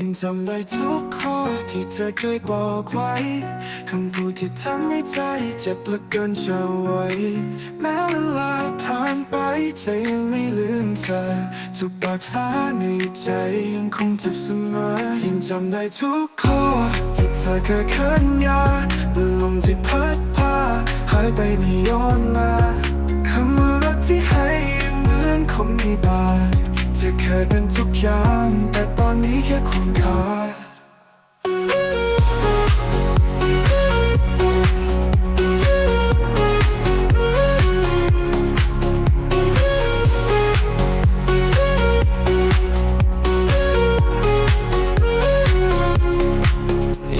ยังจำได้ทุกข้อที่เธอเคยบอกไว้คำพูดที่ทำให้ใจเจ็บเหลือเกินจะไว้แม้เวลาผ่านไปใจยังไม่ลืมเธอทุกบาดแผลในใจยังคงเจ็บเสมอยังจำได้ทุกข้อที่เธอเคยเขันยาลมที่พัดพาหายไปไม่ย้อนมาคำว่ารักที่ให้ยังเหมือนคงไม่บาดจะเคยเป็นทุกอย่างแต่ตอนนี้ คุณค่า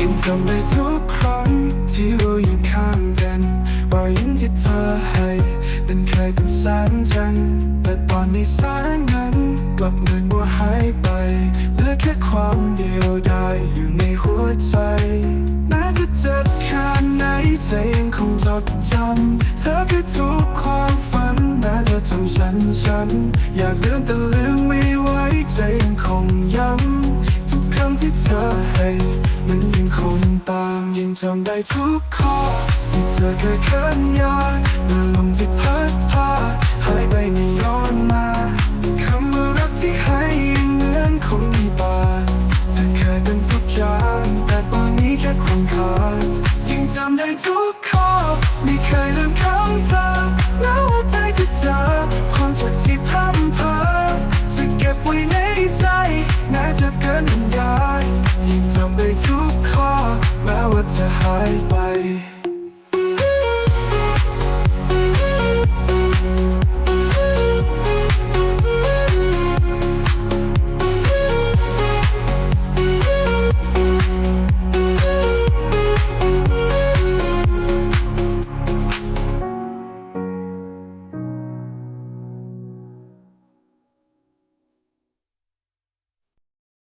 ยังจำได้ทุกครั้งที่เรายังข้างกันรอยยิ้มที่เธอให้เป็นเคยเป็นแสงจันแต่ตอนนี้แสงนั้นกลับเหมือนว่าหายไป ดจำเธอคือทุกความฝันแม้จะทำฉันฉัน อยากลืมแต่ลืมไม่ไหวใจยังคงย้ำทุกคำที่เธอให้มันยังคงตามยังจำได้ทุกข้อที่เธอเคยเขันยาเมื่อลมที่พัดพาหายไปไม่ย้อนมาคำว่ารักที่ให้ยังเหมือนคงมีบาเธอเคยเป็นทุกอย่างแต่ตอนนี้แค่ความขาดยังจำได้ทุก น